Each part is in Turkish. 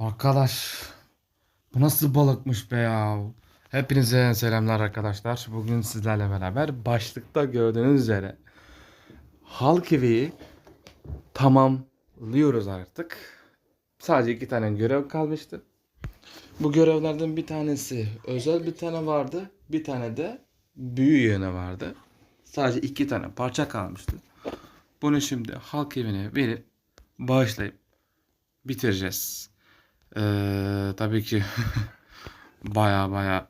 Arkadaş bu nasıl balıkmış be ya. Hepinize selamlar arkadaşlar. Bugün sizlerle beraber başlıkta gördüğünüz üzere Halkivi'yi tamamlıyoruz artık. Sadece iki tane görev kalmıştı. Bu görevlerden bir tanesi özel bir tane vardı. Bir tane de büyü yığını vardı. Sadece iki tane parça kalmıştı. Bunu şimdi halk evine verip bağışlayıp bitireceğiz. Ee, tabii ki baya baya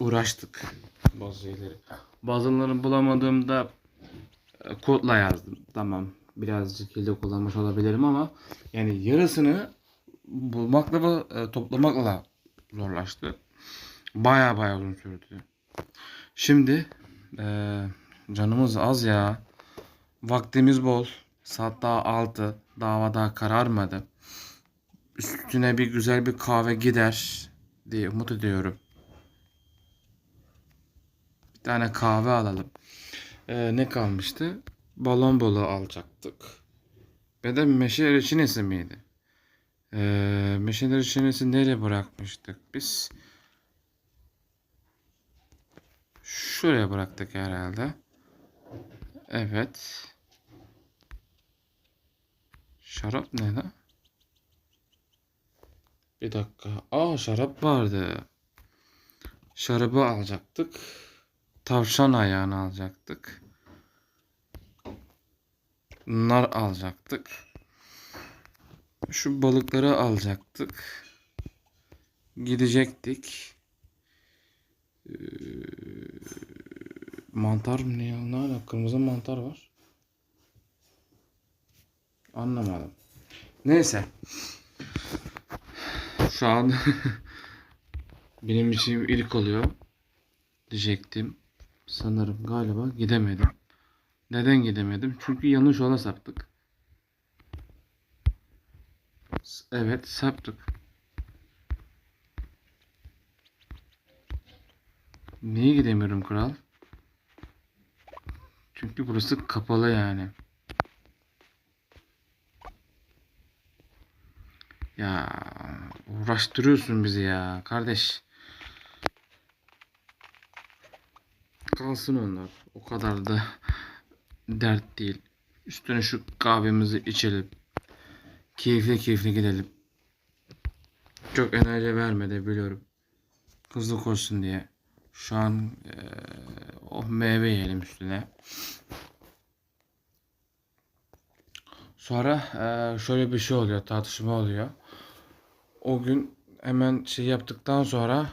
uğraştık bazı şeyleri. Bazılarını bulamadığımda e, kodla yazdım. Tamam birazcık hile kullanmış olabilirim ama yani yarısını bulmakla ve e, toplamakla zorlaştı. Baya baya uzun sürdü. Şimdi e, canımız az ya. Vaktimiz bol. Saat daha 6. Dava daha kararmadı. Üstüne bir güzel bir kahve gider diye umut ediyorum. Bir tane kahve alalım. Ee, ne kalmıştı? Balon balığı alacaktık. Ve de meşe reçinesi miydi? Ee, meşe reçinesi nereye bırakmıştık biz? Şuraya bıraktık herhalde. Evet. Şarap ne lan? Bir dakika. Aa şarap vardı. Şarabı alacaktık. Tavşan ayağını alacaktık. Nar alacaktık. Şu balıkları alacaktık. Gidecektik. Ee, mantar mı ne ya? Ne ala? Kırmızı mantar var. Anlamadım. Neyse. Şu an benim için ilk oluyor diyecektim. Sanırım galiba gidemedim. Neden gidemedim? Çünkü yanlış yola saptık. Evet saptık. Niye gidemiyorum kral? Çünkü burası kapalı yani. Ya uğraştırıyorsun bizi ya kardeş. Kalsın onlar. O kadar da dert değil. Üstüne şu kahvemizi içelim. Keyifli keyifli gidelim. Çok enerji vermedi biliyorum. Hızlı koşsun diye. Şu an eee oh meyve yiyelim üstüne. Sonra eee, şöyle bir şey oluyor, tartışma oluyor. O gün hemen şey yaptıktan sonra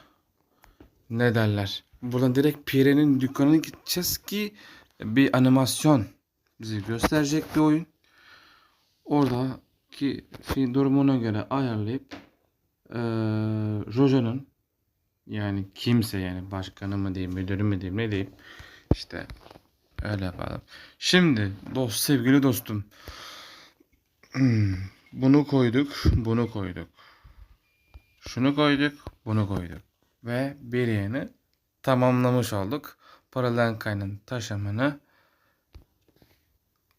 ne derler? Buradan direkt Pire'nin dükkanına gideceğiz ki bir animasyon bize gösterecek bir oyun. Oradaki şey durumuna göre ayarlayıp eee Rojo'nun yani kimse yani başkanı mı diyeyim, müdürü mü diyeyim, ne diyeyim işte öyle yapalım. Şimdi dost sevgili dostum bunu koyduk, bunu koyduk. Şunu koyduk, bunu koyduk. Ve bir yeni tamamlamış olduk. Paralenkay'ın taşımını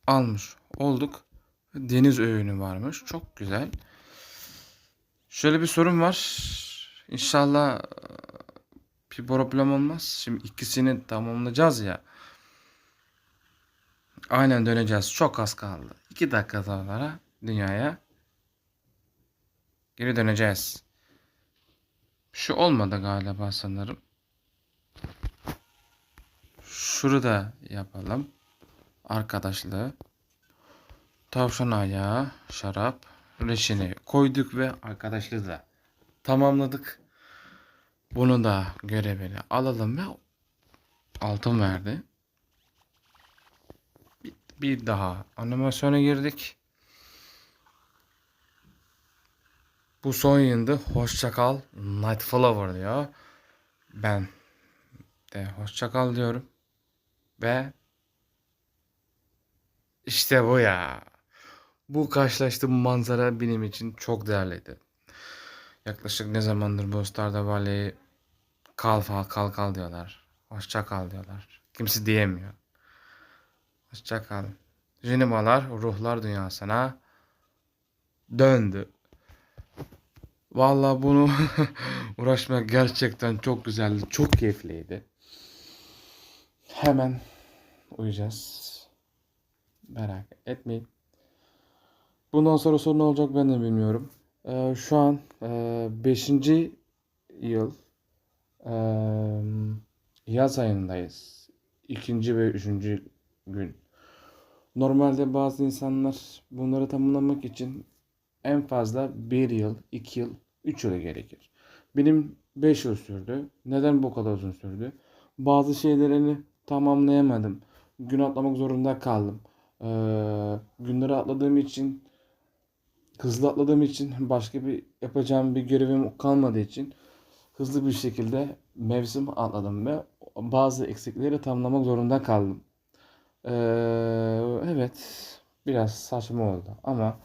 almış olduk. Deniz öğünü varmış. Çok güzel. Şöyle bir sorun var. İnşallah e, bir problem olmaz. Şimdi ikisini tamamlayacağız ya. Aynen döneceğiz. Çok az kaldı. 2 dakika sonra dünyaya geri döneceğiz. Şu olmadı galiba sanırım. Şurada yapalım. Arkadaşlığı. Tavşan ayağı, şarap, reçine koyduk ve arkadaşlığı da tamamladık. Bunu da görevini alalım ve altın verdi. Bir daha animasyona girdik. Bu son yayında hoşça kal Night Flower diyor. Ben de hoşça kal diyorum. Ve işte bu ya. Bu karşılaştığım manzara benim için çok değerliydi. Yaklaşık ne zamandır bu Stardew Valley kal fal kal kal diyorlar. Hoşça kal diyorlar. Kimse diyemiyor. Hoşça kal. Jenimalar ruhlar dünyasına döndü. Vallahi bunu uğraşmak gerçekten çok güzeldi. Çok keyifliydi. Hemen uyuyacağız. Merak etmeyin. Bundan sonra sorun olacak ben de bilmiyorum. Ee, şu an 5. yıl e, yaz ayındayız. İkinci ve üçüncü gün. Normalde bazı insanlar bunları tamamlamak için en fazla bir yıl, iki yıl, üç yıl gerekir. Benim 5 yıl sürdü. Neden bu kadar uzun sürdü? Bazı şeylerini tamamlayamadım. Gün atlamak zorunda kaldım. Ee, günleri atladığım için hızlı atladığım için başka bir yapacağım bir görevim kalmadığı için hızlı bir şekilde mevsim atladım ve bazı eksikleri tamamlamak zorunda kaldım. Ee, evet biraz saçma oldu ama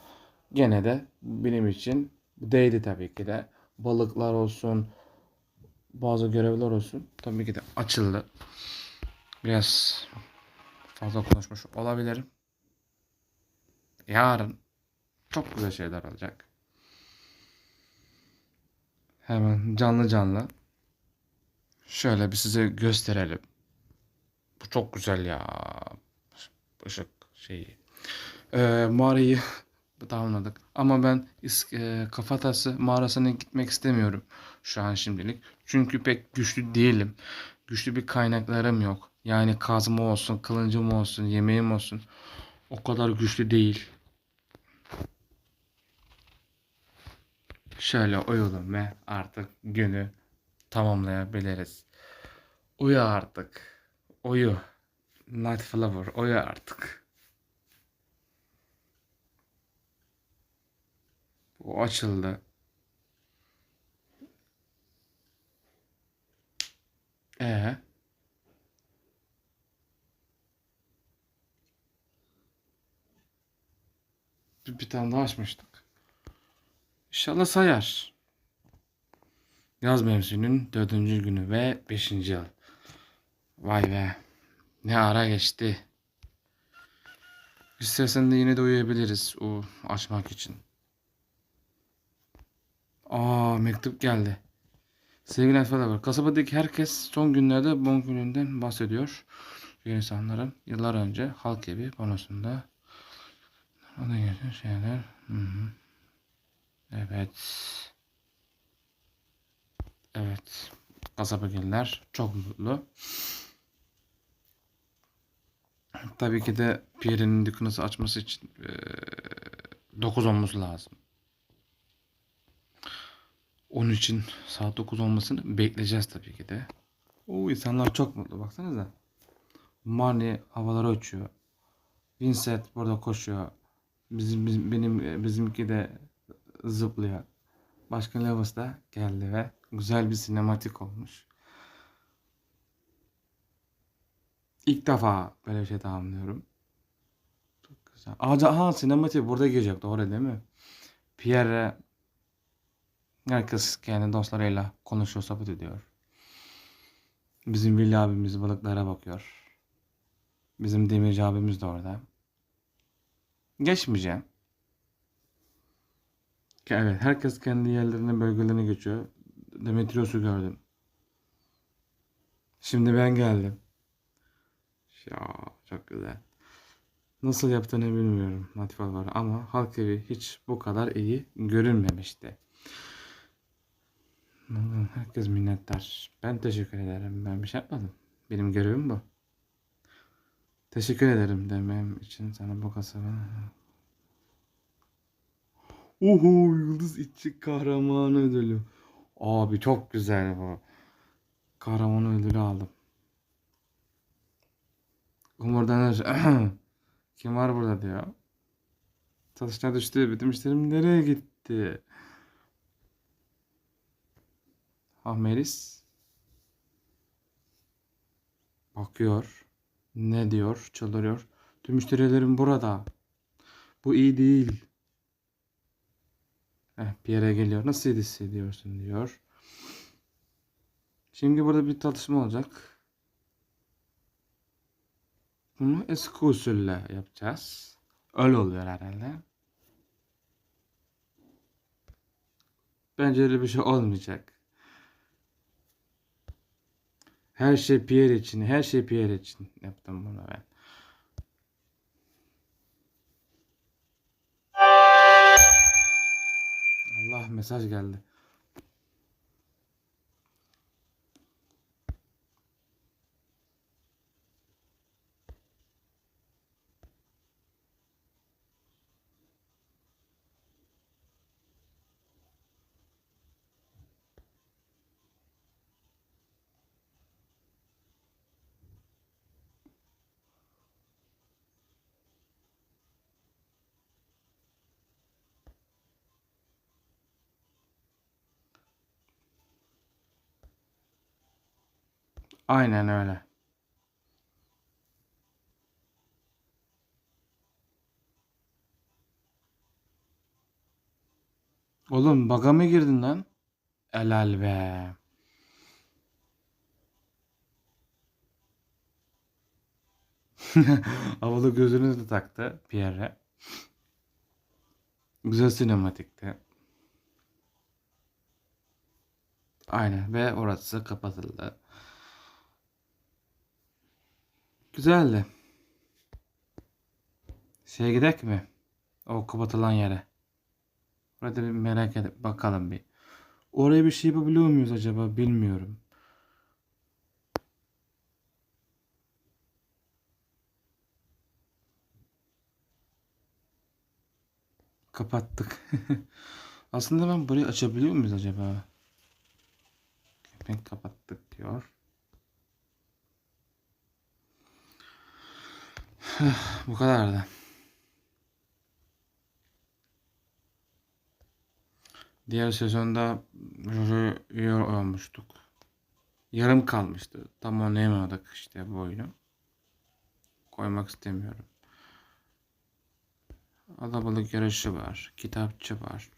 gene de benim için değdi tabii ki de. Balıklar olsun, bazı görevler olsun tabii ki de açıldı. Biraz fazla konuşmuş olabilirim. Yarın çok güzel şeyler olacak. Hemen canlı canlı şöyle bir size gösterelim. Bu çok güzel ya. Işık şeyi. Ee, mağarayı tamamladık. Ama ben e, kafatası mağarasına gitmek istemiyorum şu an şimdilik. Çünkü pek güçlü değilim. Güçlü bir kaynaklarım yok. Yani kazma olsun, kılıncım olsun, yemeğim olsun. O kadar güçlü değil. Şöyle uyudum ve artık günü tamamlayabiliriz. Uyu artık. Uyu. Night Flower uyu artık. Bu açıldı. Ee? Bir, bir tane daha açmıştık. İnşallah sayar. Yaz mevsiminin dördüncü günü ve beşinci yıl. Vay be. Ne ara geçti. İstersen de yine de uyuyabiliriz o açmak için. Aa mektup geldi. Sevgili Alfalar, kasabadaki herkes son günlerde bon bahsediyor. Bu insanların yıllar önce halk evi panosunda ona geçen şeyler. Hı hı. Evet. Evet. Kasabagiller çok mutlu. Tabii ki de Pierre'nin dükkanı açması için e, 9 olması lazım. Onun için saat 9 olmasını bekleyeceğiz tabii ki de. O insanlar çok mutlu baksanıza. Marnie havalara uçuyor. Vincent burada koşuyor. Bizim, bizim benim bizimki de zıplıyor. Başkan Lewis da geldi ve güzel bir sinematik olmuş. İlk defa böyle bir şey tamamlıyorum. Çok güzel. Aa, aha sinematik burada gelecek doğru değil mi? Pierre herkes kendi dostlarıyla konuşuyor, sohbet ediyor. Bizim Willy abimiz balıklara bakıyor. Bizim Demirci abimiz de orada. Geçmeyeceğim. Evet, herkes kendi yerlerine, bölgelerine geçiyor. Demetrios'u gördüm. Şimdi ben geldim. Ya çok güzel. Nasıl yaptığını bilmiyorum Latif var ama halk evi hiç bu kadar iyi görünmemişti. Herkes minnettar. Ben teşekkür ederim. Ben bir şey yapmadım. Benim görevim bu. Teşekkür ederim demem için sana bu kasaba. Oho Yıldız İçi Kahramanı ödülü. Abi çok güzel bu. Kahraman ödülü aldım. Umurdanır. Kim var burada diyor. Satışlar düştü. Bütün müşterim nereye gitti? Ah Melis. Bakıyor. Ne diyor? Çıldırıyor. Tüm müşterilerim burada. Bu iyi değil. Eh, Pierre geliyor. Nasıl hissediyorsun diyor. Şimdi burada bir tartışma olacak. Bunu eski usulle yapacağız. Öyle oluyor herhalde. Bence öyle bir şey olmayacak. Her şey Pierre için, her şey Pierre için yaptım bunu ben. Allah mesaj geldi. Aynen öyle. Oğlum baga mı girdin lan? Helal be. Havalı gözünü de taktı Pierre. Güzel sinematikti. Aynen ve orası kapatıldı. Güzeldi. Şeye gidek mi? O kapatılan yere. Orada bir merak edip bakalım bir. Oraya bir şey yapabiliyor muyuz acaba bilmiyorum. Kapattık. Aslında ben burayı açabiliyor muyuz acaba? Kepenk kapattık diyor. Bu kadardı. Diğer sezonda Jojo üye olmuştuk. Yarım kalmıştı. Tam oynayamadık işte bu oyunu. Koymak istemiyorum. Alabalık yarışı var. Kitapçı var.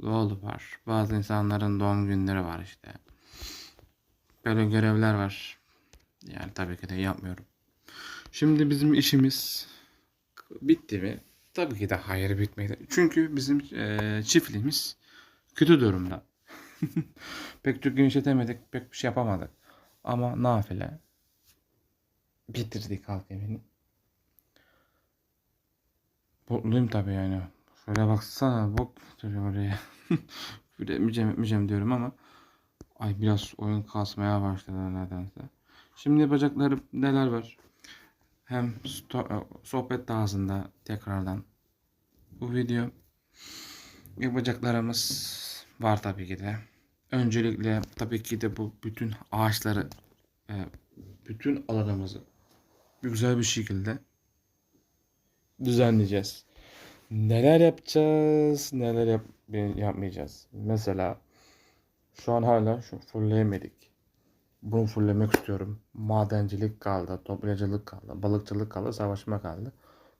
Lol var. Bazı insanların doğum günleri var işte. Böyle görevler var. Yani tabii ki de yapmıyorum. Şimdi bizim işimiz bitti mi? Tabii ki de hayır bitmedi. Çünkü bizim eee, çiftliğimiz kötü durumda. pek çok genişletemedik, pek bir şey yapamadık. Ama nafile bitirdik halk evini. Mutluyum tabii yani. Şöyle baksana bok duruyor oraya. Üretmeyeceğim etmeyeceğim diyorum ama ay biraz oyun kasmaya başladı nedense. Şimdi yapacakları neler var? Hem sto- sohbet tarzında tekrardan bu video yapacaklarımız var tabii ki de. Öncelikle tabii ki de bu bütün ağaçları e, bütün alanımızı güzel bir şekilde düzenleyeceğiz. Neler yapacağız, neler yap yapmayacağız. Mesela şu an hala şu fullleyemedik. Bunu fulllemek istiyorum. Madencilik kaldı, toplayıcılık kaldı, balıkçılık kaldı, savaşma kaldı.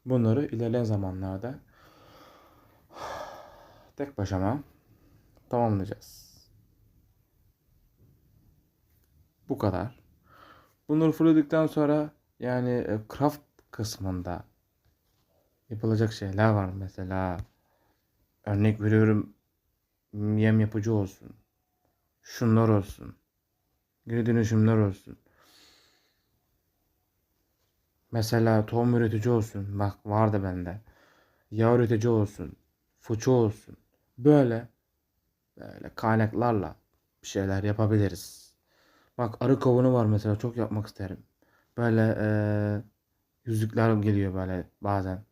Bunları ilerleyen zamanlarda tek başıma tamamlayacağız. Bu kadar. Bunları fullledikten sonra yani e, craft kısmında yapılacak şeyler var mesela. Örnek veriyorum yem yapıcı olsun. Şunlar olsun. Geri dönüşümler olsun. Mesela tohum üretici olsun. Bak vardı bende. Yağ üretici olsun. Fıçı olsun. Böyle böyle kaynaklarla bir şeyler yapabiliriz. Bak arı kovanı var mesela çok yapmak isterim. Böyle eee yüzükler geliyor böyle bazen.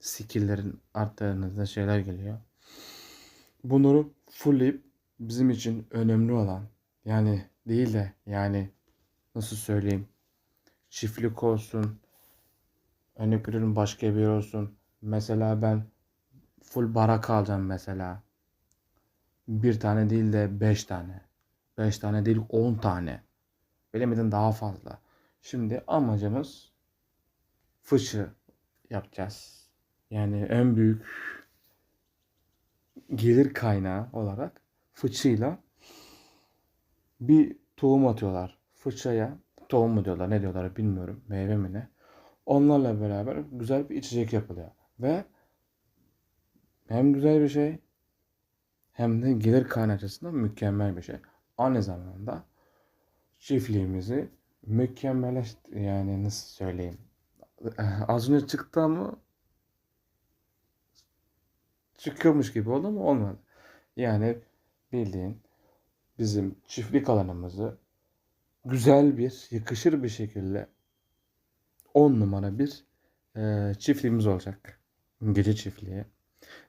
Skill'lerin arttığınızda şeyler geliyor. Bunları fullleyip bizim için önemli olan yani değil de yani nasıl söyleyeyim çiftlik olsun örnek veriyorum başka bir yer olsun. Mesela ben full barak alacağım mesela. Bir tane değil de beş tane. Beş tane değil on tane. Bilemedin daha fazla. Şimdi amacımız fıçı yapacağız. Yani en büyük gelir kaynağı olarak fıçıyla bir tohum atıyorlar. Fıçıya tohum mu diyorlar ne diyorlar bilmiyorum. Meyve mi ne. Onlarla beraber güzel bir içecek yapılıyor. Ve hem güzel bir şey hem de gelir kaynağı mükemmel bir şey. Aynı zamanda çiftliğimizi mükemmel yani nasıl söyleyeyim az önce çıktı ama çıkıyormuş gibi oldu ama olmadı. Yani bildiğin bizim çiftlik alanımızı güzel bir, yakışır bir şekilde 10 numara bir e, çiftliğimiz olacak. Gece çiftliği.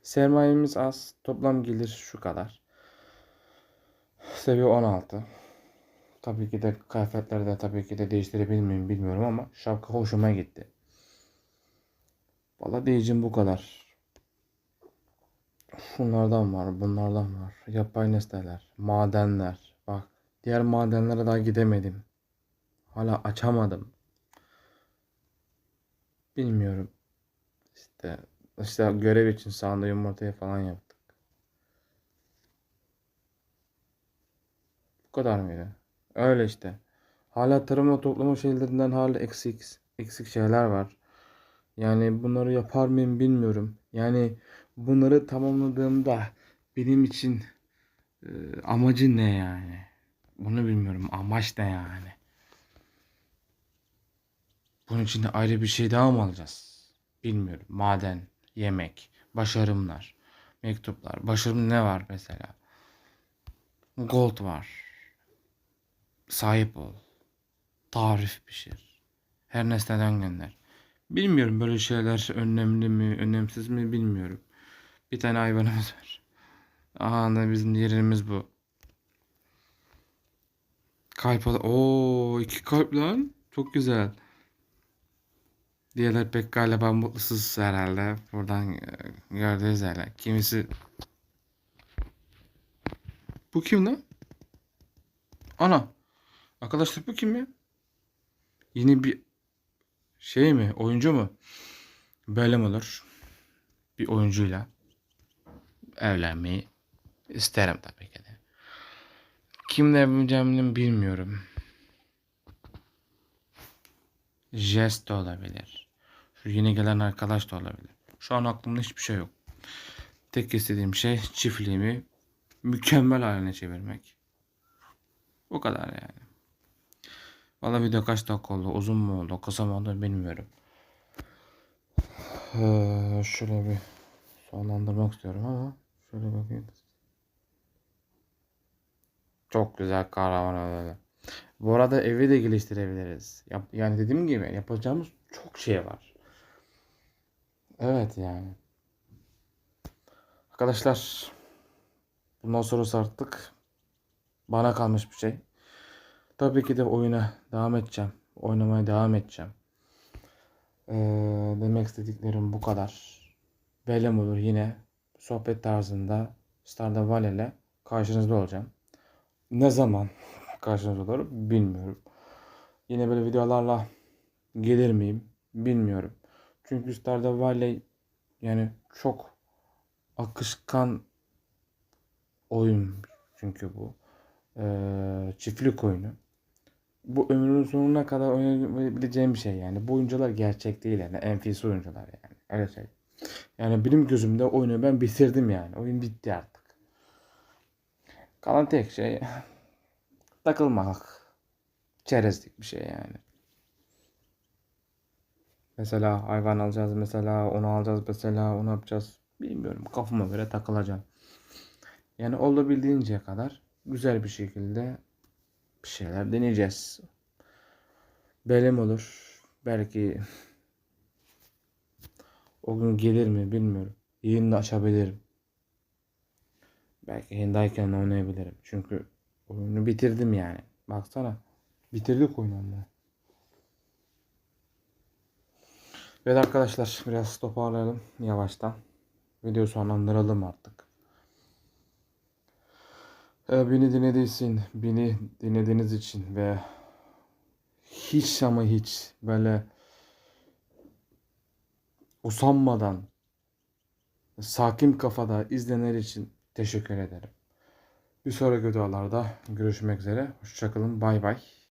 Sermayemiz az. Toplam gelir şu kadar. Seviye 16. Tabii ki de kıyafetleri de tabii ki de değiştirebilir miyim bilmiyorum ama şapka hoşuma gitti. Valla diyeceğim bu kadar. Şunlardan var, bunlardan var. Yapay nesneler, madenler. Bak, diğer madenlere daha gidemedim. Hala açamadım. Bilmiyorum. İşte işte görev için sağında yumurtayı falan yaptık. Bu kadar mıydı? Öyle işte. Hala tarım ve toplama şeylerinden hala eksik eksik şeyler var. Yani bunları yapar mıyım bilmiyorum. Yani bunları tamamladığımda benim için e, amacı ne yani? Bunu bilmiyorum. Amaç ne yani? Bunun için de ayrı bir şey daha mı alacağız? Bilmiyorum. Maden, yemek, başarımlar, mektuplar. Başarım ne var mesela? Gold var. Sahip ol. Tarif pişir. Her nesneden gönder. Bilmiyorum böyle şeyler önemli mi, önemsiz mi bilmiyorum. Bir tane hayvanımız var. Aha da bizim yerimiz bu. Kalp al. Oo iki kalp lan. Çok güzel. Diğerler pek galiba mutlusuz herhalde. Buradan e, gördüğünüz üzere. Kimisi... Bu kim lan? Ana. Arkadaşlar bu kim ya? Yeni bir şey mi? Oyuncu mu? Böyle mi olur? Bir oyuncuyla evlenmeyi isterim tabii ki de. Kimle evleneceğimi bilmiyorum. Jest de olabilir. Şu yeni gelen arkadaş da olabilir. Şu an aklımda hiçbir şey yok. Tek istediğim şey çiftliğimi mükemmel haline çevirmek. Bu kadar yani. Valla video kaç dakika oldu? Uzun mu oldu? Kısa mı oldu bilmiyorum. Ee, şöyle bir sonlandırmak istiyorum ama şöyle bakayım. Çok güzel kahraman öyle. Bu arada evi de geliştirebiliriz. Yap, yani dediğim gibi yapacağımız çok şey var. Evet yani. Arkadaşlar bundan sonrası artık bana kalmış bir şey. Tabii ki de oyuna devam edeceğim. Oynamaya devam edeceğim. Ee, demek istediklerim bu kadar. Belem olur yine sohbet tarzında Stardew Valley ile karşınızda olacağım. Ne zaman karşınızda olur bilmiyorum. Yine böyle videolarla gelir miyim bilmiyorum. Çünkü Stardew Valley yani çok akışkan oyun çünkü bu. Ee, çiftlik oyunu bu ömrünün sonuna kadar oynayabileceğim bir şey yani. Bu oyuncular gerçek değil yani. Enfes oyuncular yani. Öyle şey. Yani benim gözümde oyunu ben bitirdim yani. Oyun bitti artık. Kalan tek şey takılmak. Çerezlik bir şey yani. Mesela hayvan alacağız mesela onu alacağız mesela onu yapacağız. Bilmiyorum kafama göre takılacağım. Yani olabildiğince kadar güzel bir şekilde bir şeyler deneyeceğiz. Belem olur. Belki o gün gelir mi bilmiyorum. Yayını açabilirim. Belki yayındayken oynayabilirim. Çünkü oyunu bitirdim yani. Baksana. Bitirdik oyunu ama. Evet arkadaşlar biraz toparlayalım yavaştan. Video sonlandıralım artık. Ee, beni dinlediğin, beni dinlediğiniz için ve hiç ama hiç böyle usanmadan sakin kafada izleyenler için teşekkür ederim. Bir sonraki videolarda görüşmek üzere. Hoşçakalın. Bay bay.